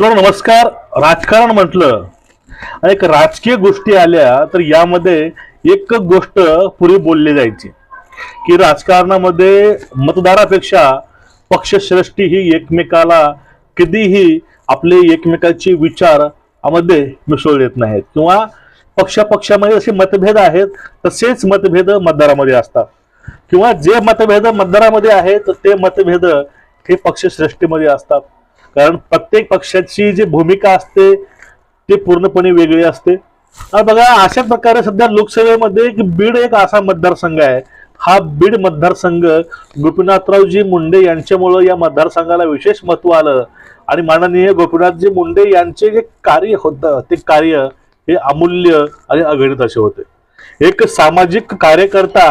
मित्रांनो नमस्कार. राजकारण म्हटलं आणि एक राजकीय गोष्टी आल्या तर यामध्ये एक गोष्ट पुरी बोलली जायची की राजकारणामध्ये मतदारापेक्षा पक्षश्रेष्ठी ही एकमेकाला कधीही आपले एकमेकाचे विचारमध्ये मिसळू येत नाहीत. किंवा पक्षापक्षामध्ये जसे मतभेद आहेत तसेच मतभेद मतदारामध्ये असतात. किंवा जे मतभेद मतदारामध्ये आहेत ते मतभेद हे पक्षश्रेष्ठीमध्ये असतात. कारण प्रत्येक पक्षाची जी भूमिका असते ती पूर्णपणे वेगळी असते. आता बघा अशा प्रकारे सध्या लोकसभेमध्ये एक बीड एक असा मतदारसंघ आहे. हा बीड मतदारसंघ गोपीनाथरावजी मुंडे यांच्यामुळं या मतदारसंघाला विशेष महत्त्व आलं. आणि माननीय गोपीनाथजी मुंडे यांचे जे कार्य होतं ते कार्य हे अमूल्य आणि अगणित असे होते. एक सामाजिक कार्यकर्ता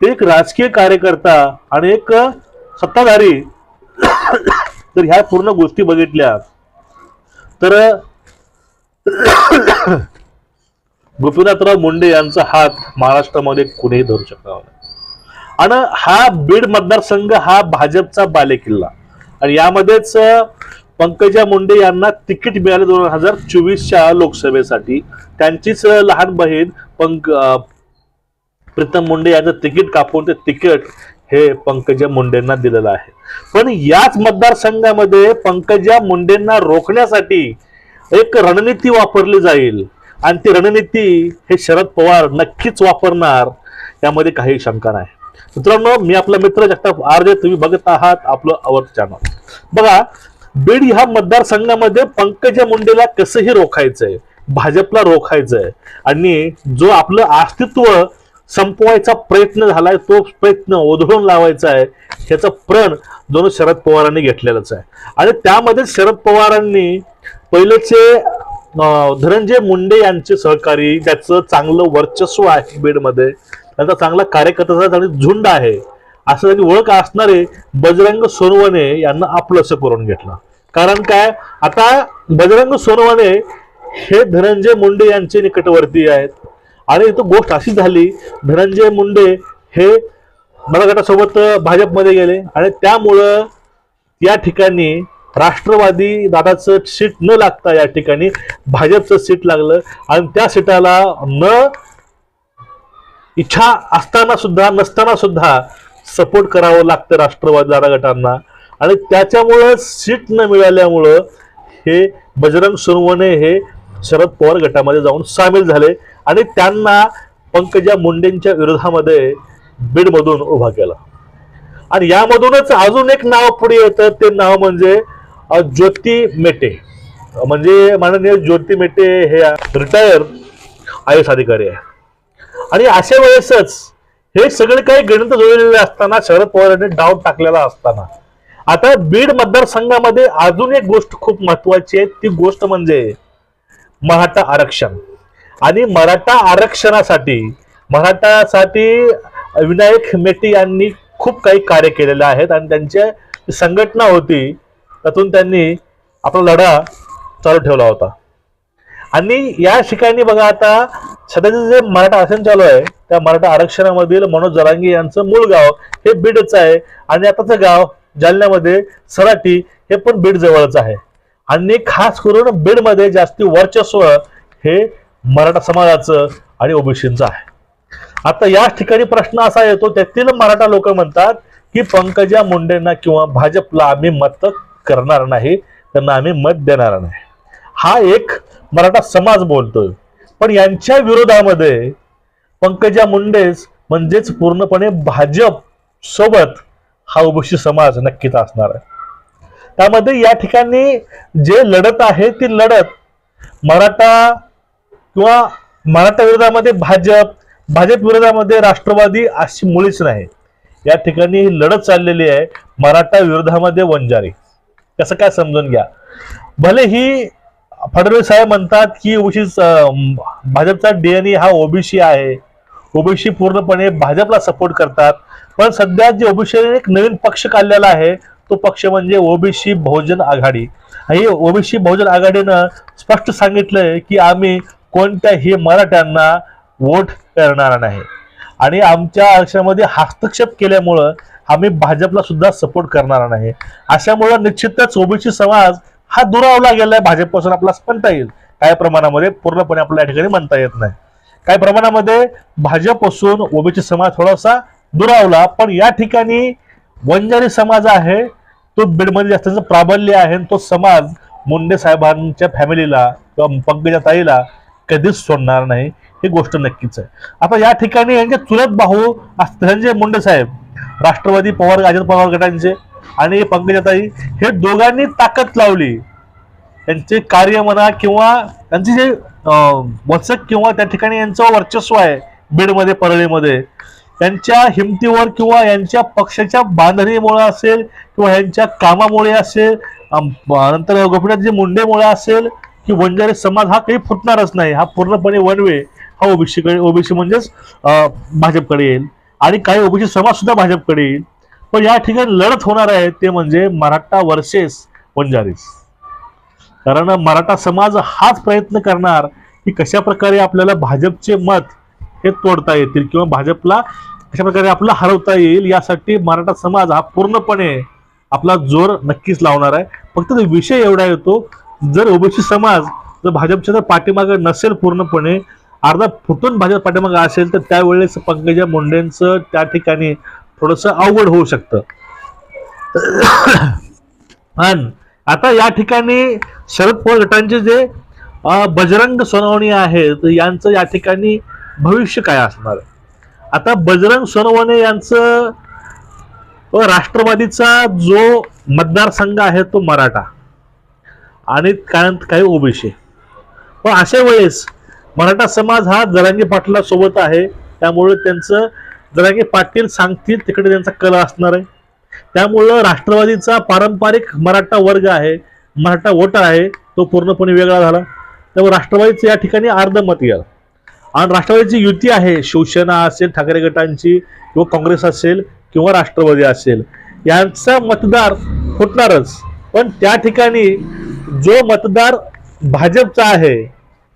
ते एक राजकीय कार्यकर्ता आणि एक सत्ताधारी तर ह्या पूर्ण गोष्टी बघितल्या तर गोपीनाथराव मुंडे यांचा हात महाराष्ट्रामध्ये कुणीही धरू शकणार नाही. आणि हा बीड मतदारसंघ हा भाजपचा बालेकिल्ला. आणि यामध्येच पंकजा मुंडे यांना तिकीट मिळाले दोन हजार चोवीसच्या लोकसभेसाठी. त्यांचीच लहान बहीण पंक प्रीतम मुंडे यांचं तिकीट कापून ते तिकीट हे पंकजा मुंडेंना दिलेलं आहे. पण याच मतदारसंघामध्ये पंकजा मुंडेंना रोखण्यासाठी एक रणनीती वापरली जाईल. आणि ती रणनीती हे शरद पवार नक्कीच वापरणार यामध्ये काही शंका नाही. मित्रांनो मी आपला मित्र जगताप आर जे तुम्ही बघत आहात आपलं आवड चॅनल बघा बीड ह्या मतदारसंघामध्ये पंकजा मुंडेला कसंही रोखायचंय भाजपला रोखायचंय आणि जो आपलं अस्तित्व संपवायचा प्रयत्न झालाय तो प्रयत्न ओधळून लावायचा आहे ह्याचा प्रण दोन शरद पवारांनी घेतलेलाच आहे. आणि त्यामध्ये शरद पवारांनी पहिलेचे धनंजय मुंडे यांचे सहकारी त्याचं चांगलं वर्चस्व आहे बीडमध्ये त्यांचा चांगला कार्यकर्त्याचा आणि झुंड आहे असं त्यांनी ओळख असणारे बजरंग सोनवणे यांना आपलंसं करून घेतलं. कारण काय? आता बजरंग सोनवणे हे धनंजय मुंडे यांचे निकटवर्ती आहेत. आणि तो गोष्ट अशी झाली धनंजय मुंडे हे मला गटासोबत भाजपमध्ये गेले आणि त्यामुळं या ठिकाणी राष्ट्रवादी दादाचं सीट न लागता या ठिकाणी भाजपचं सीट लागलं आणि त्या सीटाला न इच्छा असताना सुद्धा नसताना सुद्धा सपोर्ट करावं लागतं राष्ट्रवादी दादा गटांना आणि त्याच्यामुळं सीट न मिळाल्यामुळं हे बजरंग सोनवणे हे शरद पवार गटामध्ये जाऊन सामील झाले आणि त्यांना पंकजा मुंडेंच्या विरोधामध्ये बीडमधून उभा केला. आणि यामधूनच अजून एक नाव पुढे येतं ते नाव म्हणजे ज्योती मेटे. म्हणजे माननीय ज्योती मेटे हे रिटायर आय एस अधिकारी आहे. आणि अशा वेळेसच हे सगळे काही गणित जोडलेले असताना शरद पवार यांनी डाव टाकलेला असताना. आता बीड मतदारसंघामध्ये अजून एक गोष्ट खूप महत्वाची आहे. ती गोष्ट म्हणजे मराठा आरक्षण. आणि मराठा आरक्षणासाठी मराठासाठी विनायक मेटे यांनी खूप काही कार्य केलेले आहेत आणि त्यांची संघटना होती त्यातून त्यांनी आपला लढा चालू ठेवला होता. आणि या ठिकाणी बघा आता सध्याचं जे मराठा आरक्षण चालू आहे त्या मराठा आरक्षणामधील मनोज जरांगे यांचं मूळ गाव हे बीडचं आहे. आणि आताचं गाव जालन्यामध्ये सराटी हे पण बीड जवळच आहे. आणि खास करून बीडमध्ये जास्ती वर्चस्व हे मराठा समाजाचं आणि ओबीसींचं आहे. आता या ठिकाणी प्रश्न असा येतो त्यातील मराठा लोक म्हणतात की पंकजा मुंडेंना किंवा भाजपला आम्ही मत करणार नाही त्यांना आम्ही मत देणार नाही. हा एक मराठा समाज बोलतोय. पण यांच्या विरोधामध्ये पंकजा मुंडेच म्हणजेच पूर्णपणे भाजप सोबत हा ओबीसी समाज नक्कीच असणार आहे. त्यामध्ये या ठिकाणी जे लढत आहे ती लढत मराठा किंवा मराठा विरोधामध्ये भाजप भाजप विरोधामध्ये राष्ट्रवादी अशी मुळीच नाही. या ठिकाणी ही लढत चाललेली आहे मराठा विरोधामध्ये वंजारी. कसं काय समजून घ्या? भले ही फडणवीस साहेब म्हणतात की ओबीसी भाजपचा डीएनए हा ओबीसी आहे. ओबीसी पूर्णपणे भाजपला सपोर्ट करतात. पण सध्या जे ओबीसी एक नवीन पक्ष काढलेला आहे तो पक्ष म्हणजे ओबीसी बहुजन आघाडी. हे ओबीसी बहुजन आघाडीनं स्पष्ट सांगितलंय की आम्ही कोणत्याही मराठ्यांना वोट करणार नाही. आणि आमच्या आरक्षणामध्ये हस्तक्षेप केल्यामुळं आम्ही भाजपला सुद्धा सपोर्ट करणार नाही. अशामुळं निश्चितच ओबीसी समाज हा दुरावला गेलाय भाजपपासून आपला म्हणता येईल. काही प्रमाणामध्ये पूर्णपणे आपल्याला या ठिकाणी म्हणता येत नाही. काही प्रमाणामध्ये भाजपपासून ओबीसी समाज थोडासा दुरावला पण या ठिकाणी वंजारी समाज आहे तो बीडमध्ये जास्त प्राबल्य आहे आणि तो समाज मुंडे साहेबांच्या फॅमिलीला किंवा पंकजा ताईला कधीच सोडणार नाही ही गोष्ट नक्कीच आहे. आता या ठिकाणी यांचे चुलत भाऊ धनंजय मुंडे साहेब राष्ट्रवादी पवार अजित पवार गटांचे आणि पंकजाताई हे दोघांनी ताकद लावली. त्यांचे कार्य म्हणा किंवा त्यांचे जे वचक किंवा त्या ठिकाणी यांचं वर्चस्व आहे बीडमध्ये परळीमध्ये त्यांच्या हिमतीवर किंवा यांच्या पक्षाच्या बांधणीमुळे असेल किंवा यांच्या कामामुळे असेल नंतर गोपीनाथजी मुंडेमुळे असेल की वंजारी समाज हा काही फुटणारच नाही. हा पूर्णपणे वन वे हा ओबीसीकडे ओबीसी म्हणजेच भाजपकडे येईल. आणि काही ओबीसी समाज सुद्धा भाजपकडे येईल. पण या ठिकाणी लढत होणार आहे ते म्हणजे मराठा वर्सेस वंजारीस कारण मराठा समाज हाच प्रयत्न करणार की कशा प्रकारे आपल्याला भाजपचे मत हे तोडता येतील किंवा भाजपला अशा प्रकारे आपलं हरवता येईल यासाठी मराठा समाज हा पूर्णपणे आपला जोर नक्कीच लावणार आहे. फक्त तो विषय एवढा येतो जर ओबीसी समाज जर भाजपच्या जर पाठीमागं नसेल पूर्णपणे अर्धा फुटून भाजप पाठीमागं असेल तर त्यावेळेस पंकजा मुंडेंचं त्या ठिकाणी थोडंसं अवघड होऊ शकतं. पण आता या ठिकाणी शरद पवार गटांचे जे बजरंग सोनवणे आहेत यांचं या ठिकाणी भविष्य काय असणार? आहे आता बजरंग सोनवणे यांचं व राष्ट्रवादीचा जो मतदारसंघ आहे तो मराठा आणि काय काही ओबीसी. पण अशा वेळेस मराठा समाज हा जरांगी पाटला सोबत आहे. त्यामुळे त्यांचं जरांगी पाटील सांगतील तिकडे त्यांचा कल असणार आहे. त्यामुळं राष्ट्रवादीचा पारंपरिक मराठा वर्ग आहे मराठा वोटर आहे तो पूर्णपणे वेगळा झाला. त्यामुळे राष्ट्रवादीचं या ठिकाणी अर्ध मत गेलं आणि राष्ट्रवादीची युती आहे शिवसेना असेल ठाकरे गटांची किंवा काँग्रेस असेल किंवा राष्ट्रवादी असेल यांचा मतदार फुटणारच. पण त्या ठिकाणी जो मतदार भाजपचा आहे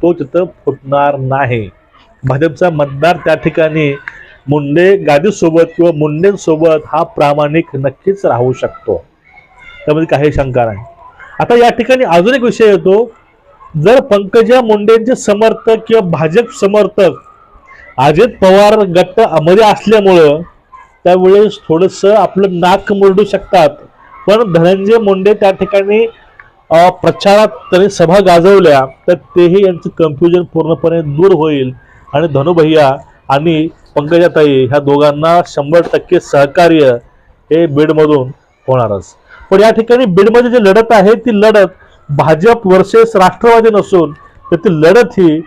तो तिथं फुटणार नाही. भाजपचा मतदार त्या ठिकाणी मुंडे गादीसोबत किंवा मुंडेंसोबत हा प्रामाणिक नक्कीच राहू शकतो. त्यामध्ये काही शंका नाही. आता या ठिकाणी अजून एक विषय येतो जर पंकजा मुंडेंचे समर्थक किंवा भाजप समर्थक अजित पवार गटमध्ये असल्यामुळं त्यावेळेस थोडंसं आपलं नाक मुरडू शकतात. पण धनंजय मुंडे त्या ठिकाणी प्रचारात त्यांनी सभा गाजवल्या तर तेही यांचं कन्फ्युजन पूर्णपणे दूर होईल. आणि धनुभैया आणि पंकजाताई ह्या दोघांना शंभर टक्के सहकार्य हे बीडमधून होणारच. पण या ठिकाणी बीडमध्ये जी लढत आहे ती लढत भाजप वर्सेस राष्ट्रवादी नसून तर ती लढत ही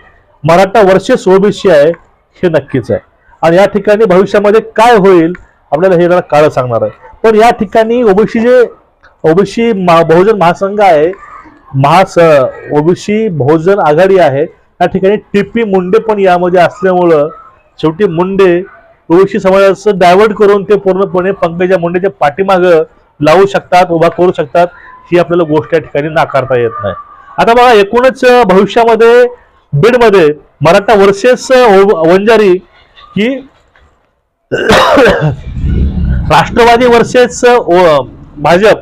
मराठा वर्सेस ओबीसी आहे हे नक्कीच आहे. आणि या ठिकाणी भविष्यामध्ये काय होईल आपल्याला हे जरा काळ सांगणार आहे. पण या ठिकाणी ओबीसी जे ओबीसी बहुजन महासंघ आहे महास ओबीसी बहुजन आघाडी आहे या ठिकाणी टीपी मुंडे पण यामध्ये असल्यामुळं शेवटी मुंडे ओबीसी समाजाचं डायव्हर्ट करून ते पूर्णपणे पंकजा मुंडेच्या पाठीमागं लावू शकतात उभा करू शकतात. ही आपल्याला गोष्ट या ठिकाणी नाकारता येत नाही. आता बघा एकूणच भविष्यामध्ये बीडमध्ये मराठा वर्सेस हो, वंजारी ही राष्ट्रवादी वर्सेस भाजप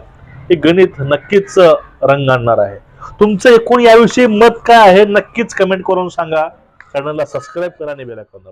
हे गणित नक्कीच रंग रंगाणणार आहे. तुमचं एकूण याविषयी मत काय आहे? नक्कीच कमेंट करून सांगा. चॅनलला सबस्क्राईब करा आणि बेल दाबा